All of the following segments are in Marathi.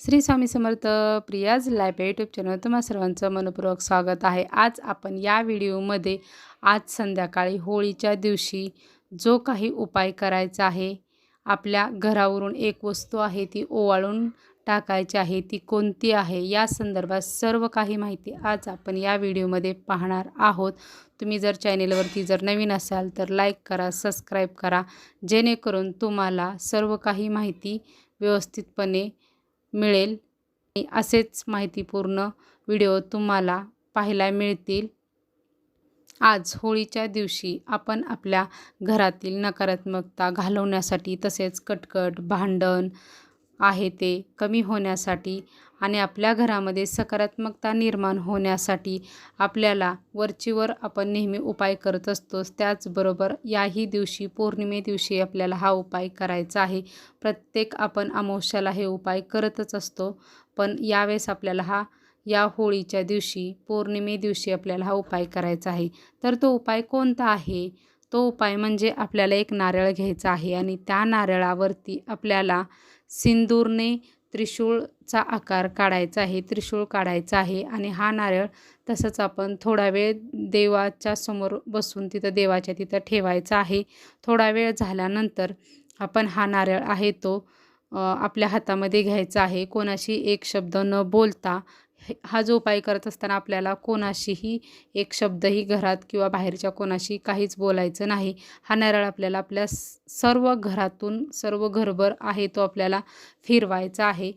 Shri Swami Samarth Priya's life YouTube channel तुम्हा सर्वांचं मनपूर्वक स्वागत आहे. आज आपण या व्हिडिओमध्ये आज संध्याकाळी होळीच्या दिवशी जो काही उपाय करायचा आहे आपल्या घरावरून एक वस्तू आहे ती ओवाळून टाकायची आहे ती कोणती आहे या संदर्भात सर्व काही माहिती आज आपण या व्हिडिओमध्ये पाहणार आहोत. तुम्ही जर चॅनेलवरती जर नवीन असाल तर लाईक करा सबस्क्राईब करा जेणेकरून तुम्हाला सर्व काही माहिती व्यवस्थितपणे मिळेल. आणि असेच माहितीपूर्ण व्हिडिओ तुम्हाला पाहायला मिळतील. आज होळीच्या दिवशी आपण आपल्या घरातील नकारात्मकता घालवण्यासाठी तसेच कटकट भांडण आहे ते कमी होण्यासाठी आणि आपल्या घरामध्ये सकारात्मकता निर्माण होण्यासाठी आपल्याला वरचीवर आपण नेहमी उपाय करत असतोच. त्याचबरोबर याही दिवशी पौर्णिमे दिवशी आपल्याला हा उपाय करायचा आहे. प्रत्येक आपण अमावस्याला हे उपाय करतच असतो पण यावेळेस आपल्याला हा या होळीच्या दिवशी पौर्णिमे दिवशी आपल्याला हा उपाय करायचा आहे. तर तो उपाय कोणता आहे? तो उपाय म्हणजे आपल्याला एक नारळ घ्यायचा आहे आणि त्या नारळावरती आपल्याला सिंदूरने त्रिशूळचा आकार काढायचा आहे त्रिशूळ काढायचा आहे आणि हा नारळ तसंच आपण थोडा वेळ देवाच्या समोर बसून तिथं देवाच्या तिथं ठेवायचा आहे. थोडा वेळ झाल्यानंतर आपण हा नारळ आहे तो आपल्या हातामध्ये घ्यायचा आहे. कोणाशी एक शब्द न बोलता हा जो उपाय करत असताना आपल्याला कोणाशीही एक शब्दही घरात किंवा बाहेरच्या कोणाशी काहीच बोलायचं नाही. हा नारळ आपल्याला आपल्या सर्व घरातून सर्व घरभर आहे तो आपल्याला फिरवायचा आहे.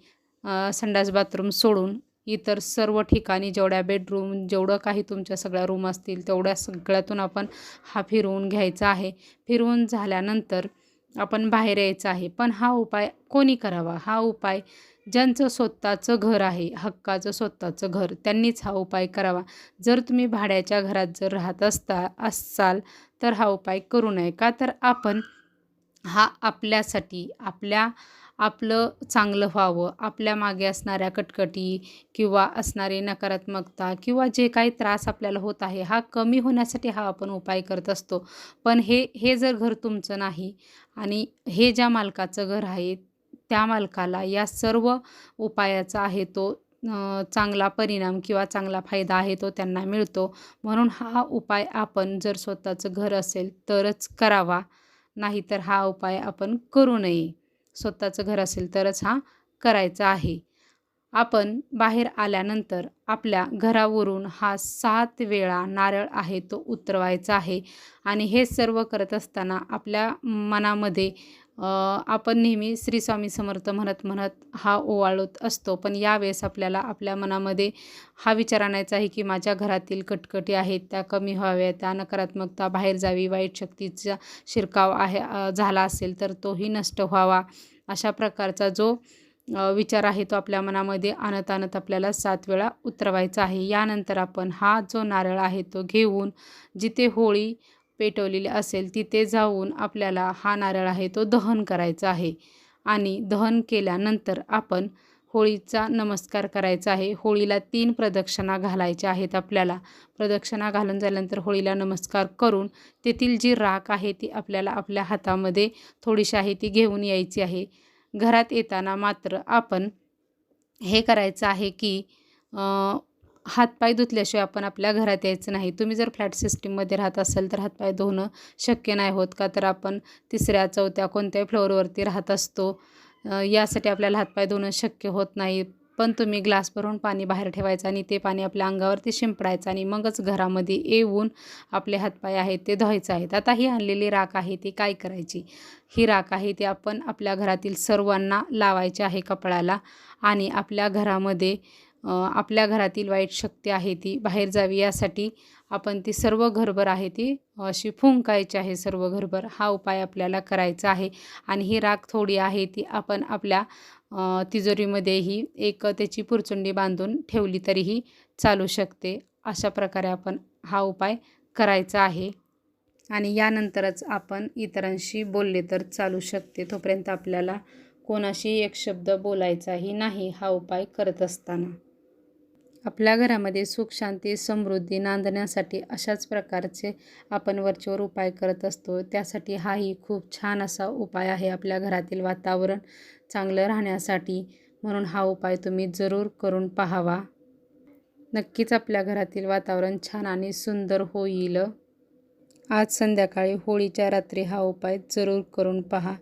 संडास बाथरूम सोडून इतर सर्व ठिकाणी जेवढ्या बेडरूम जेवढं काही तुमच्या सगळ्या रूम असतील तेवढ्या सगळ्यातून आपण हा फिरवून घ्यायचा आहे. फिरवून झाल्यानंतर आपण बाहेर यायचं आहे. पण हा उपाय कोणी करावा? हा उपाय ज्यांचं स्वतःचं घर आहे हक्काचं स्वतःचं घर त्यांनीच हा उपाय करावा. जर तुम्ही भाड्याच्या घरात जर राहत असता असाल तर हा उपाय करू नये. का तर आपण हा आपल्यासाठी आपल्या आपलं चांगलं व्हावं. आपल्या मागे असणाऱ्या कटकटी किंवा असणारी नकारात्मकता किंवा जे काही त्रास आपल्याला होत आहे हा कमी होण्यासाठी हा आपण उपाय करत असतो. पण हे हे जर घर तुमचं नाही आणि हे ज्या मालकाचं घर आहे त्या मालकाला या सर्व उपायाचा आहे तो चांगला परिणाम किंवा चांगला फायदा आहे तो त्यांना मिळतो. म्हणून हा उपाय आपण जर स्वतःचं घर असेल तरच करावा. नाहीतर हा उपाय आपण करू नये. स्वतःचं घर असेल तरच हा करायचा आहे. आपण बाहेर आल्यानंतर आपल्या घरावरून हा सात वेळा नारळ आहे तो उतरवायचा आहे आणि हे सर्व करत असताना आपल्या मनामध्ये आपण नेहमी श्री स्वामी समर्थ म्हणत म्हणत हा ओवाळत असतो. पण यावेळेस आपल्याला आपल्या मनामध्ये हा विचार आणायचा आहे की माझ्या घरातील कटकटी आहेत त्या कमी व्हाव्या त्या नकारात्मकता बाहेर जावी वाईट शक्तीचा शिरकाव आहे झाला असेल तर तोही नष्ट व्हावा. अशा प्रकारचा जो विचार आहे तो आपल्या मनामध्ये आणत आणत आपल्याला सात वेळा उतरवायचा आहे. यानंतर आपण हा जो नारळ आहे तो घेऊन जिथे होळी पेटवलेली असेल तिथे जाऊन आपल्याला हा नारळ आहे तो दहन करायचा आहे. आणि दहन केल्यानंतर आपण होळीचा नमस्कार करायचा आहे. होळीला तीन प्रदक्षिणा घालायच्या आहेत आपल्याला. प्रदक्षिणा घालून झाल्यानंतर होळीला नमस्कार करून तेथील जी राख आहे ती आपल्याला आपल्या हातामध्ये थोडीशी आहे ती घेऊन यायची आहे. घरात येताना मात्र आपण हे करायचं आहे की हातपाय धुतल्याशिवाय आपण आपल्या घरात यायचं नाही. तुम्ही जर फ्लॅट सिस्टीममध्ये राहत असाल तर हातपाय धुणं शक्य नाही होत का? तर आपण तिसऱ्या चौथ्या कोणत्याही फ्लोअरवरती राहत असतो. यासाठी आपल्याला हातपाय धुणं शक्य होत नाही. पण तुम्ही ग्लास भरून पाणी बाहेर ठेवायचं आणि ते पाणी आपल्या अंगावरती शिंपडायचं आणि मगच घरामध्ये येऊन आपले हातपाय आहेत ते धुवायचं आहेत. आता ही आणलेली राख आहे ती काय करायची? ही राख आहे ती आपण आपल्या घरातील सर्वांना लावायची आहे कपड्याला आणि आपल्या घरामध्ये आपल्या घरातील वाईट शक्ती आहे ती. बाहेर जावी यासाठी आपण ती सर्व घरभर आहे ती. अशी फुंकायची आहे सर्व घरभर. हा उपाय आपल्याला करायचा आहे. आणि ही राख थोडी आहे ती आपण आपल्या तिजोरीमध्येही एक त्याची पुरचुंडी बांधून ठेवली तरीही चालू शकते. अशा प्रकारे आपण हा उपाय करायचा आहे. आणि यानंतरच आपण इतरांशी बोलले तर चालू शकते. तोपर्यंत आपल्याला कोणाशी एक शब्द बोलायचाही नाही हा उपाय करत असताना. आपल्या घरामध्ये सुख शांती समृद्धी नांदण्यासाठी अशाच प्रकारचे आपण वरचेवर उपाय करत असतो. त्यासाठी हाही खूप छान असा उपाय आहे आपल्या घरातील वातावरण चांगलं राहण्यासाठी. म्हणून हा उपाय तुम्ही जरूर करून पाहावा. नक्कीच आपल्या घरातील वातावरण छान आणि सुंदर होईल. आज संध्याकाळी होळीच्या रात्री हा उपाय जरूर करून पहा.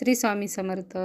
श्री स्वामी समर्थ.